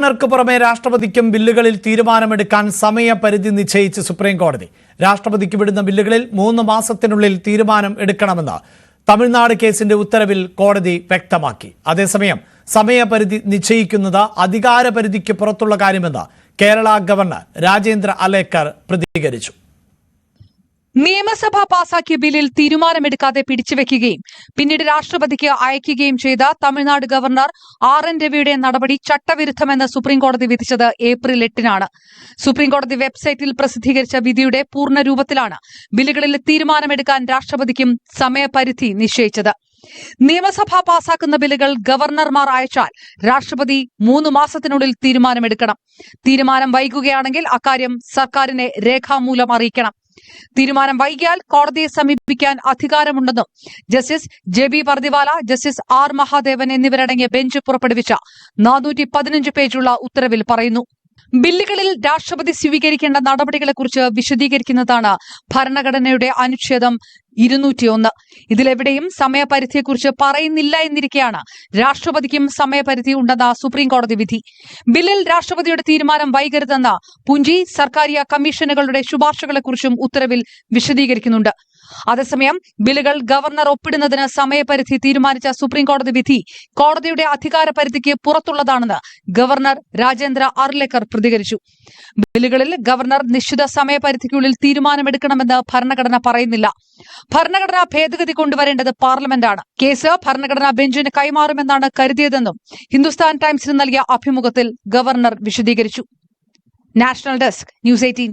ഗവർണർക്ക് പുറമെ രാഷ്ട്രപതിക്കും ബില്ലുകളിൽ തീരുമാനമെടുക്കാൻ സമയപരിധി നിശ്ചയിച്ച് സുപ്രീം കോടതി രാഷ്ട്രപതിക്ക് വിടുന്ന ബില്ലുകളിൽ മൂന്ന് മാസത്തിനുള്ളിൽ തീരുമാനം എടുക്കണമെന്ന് തമിഴ്നാട് കേസിന്റെ ഉത്തരവിൽ കോടതി വ്യക്തമാക്കി. അതേസമയം സമയപരിധി നിശ്ചയിക്കുന്നത് അധികാരപരിധിക്ക് പുറത്തുള്ള കാര്യമെന്ന് കേരള ഗവർണർ രാജേന്ദ്ര അലേക്കർ പ്രതികരിച്ചു. നിയമസഭ പാസാക്കിയ ബില്ലിൽ തീരുമാനമെടുക്കാതെ പിടിച്ചുവെക്കുകയും പിന്നീട് രാഷ്ട്രപതിക്ക് അയക്കുകയും ചെയ്ത തമിഴ്നാട് ഗവർണർ ആർ എൻ രവിയുടെ നടപടി ചട്ടവിരുദ്ധമെന്ന് സുപ്രീംകോടതി വിധിച്ചത് ഏപ്രിൽ എട്ടിനാണ്. സുപ്രീംകോടതി വെബ്സൈറ്റിൽ പ്രസിദ്ധീകരിച്ച വിധിയുടെ പൂർണ രൂപത്തിലാണ് ബില്ലുകളിൽ തീരുമാനമെടുക്കാൻ രാഷ്ട്രപതിക്കും സമയപരിധി നിശ്ചയിച്ചത്. നിയമസഭ പാസാക്കുന്ന ബില്ലുകൾ ഗവർണർമാർ അയച്ചാൽ രാഷ്ട്രപതി മൂന്ന് മാസത്തിനുള്ളിൽ തീരുമാനമെടുക്കണം. തീരുമാനം വൈകുകയാണെങ്കിൽ അക്കാര്യം സർക്കാരിനെ രേഖാമൂലം അറിയിക്കണം. തീരുമാനം വൈകിയാൽ കോടതിയെ സമീപിക്കാൻ അധികാരമുണ്ടെന്നും justice J B Pardiwala justice R Mahadevan എന്നിവരടങ്ങിയ ബെഞ്ച് പുറപ്പെടുവിച്ച നാനൂറ്റി പതിനഞ്ച് പേജുള്ള ഉത്തരവിൽ പറയുന്നു. ബില്ലുകളിൽ രാഷ്ട്രപതി സ്വീകരിക്കേണ്ട നടപടികളെക്കുറിച്ച് വിശദീകരിക്കുന്നതാണ് ഭരണഘടനയുടെ അനുച്ഛേദം ഇരുന്നൂറ്റിയൊന്ന്. ഇതിലെവിടെയും സമയപരിധിയെക്കുറിച്ച് പറയുന്നില്ല എന്നിരിക്കെയാണ് രാഷ്ട്രപതിക്കും സമയപരിധി ഉണ്ടെന്ന സുപ്രീം കോടതി വിധി. ബില്ലിൽ രാഷ്ട്രപതിയുടെ തീരുമാനം വൈകരുതെന്ന പുഞ്ചി സർക്കാരിയ കമ്മീഷനുകളുടെ ശുപാർശകളെക്കുറിച്ചും ഉത്തരവിൽ വിശദീകരിക്കുന്നുണ്ട്. അതേസമയം ബില്ലുകൾ ഗവർണർ ഒപ്പിടുന്നതിന് സമയപരിധി തീരുമാനിച്ച സുപ്രീം കോടതി വിധി കോടതിയുടെ അധികാര പരിധിക്ക് പുറത്തുള്ളതാണെന്ന് ഗവർണർ രാജേന്ദ്ര അർലേക്കർ പ്രതികരിച്ചു. ബില്ലുകളിൽ ഗവർണർ നിശ്ചിത സമയപരിധിക്കുള്ളിൽ തീരുമാനമെടുക്കണമെന്ന് ഭരണഘടന പറയുന്നില്ല. ഭരണഘടനാ ഭേദഗതി കൊണ്ടുവരേണ്ടത് പാർലമെന്റാണ്. കേസ് ഭരണഘടനാ ബെഞ്ചിന് കൈമാറുമെന്നാണ് കരുതിയതെന്നും ഹിന്ദുസ്ഥാൻ ടൈംസിന് നൽകിയ അഭിമുഖത്തിൽ ഗവർണർ വിശദീകരിച്ചു. National desk news eighteen.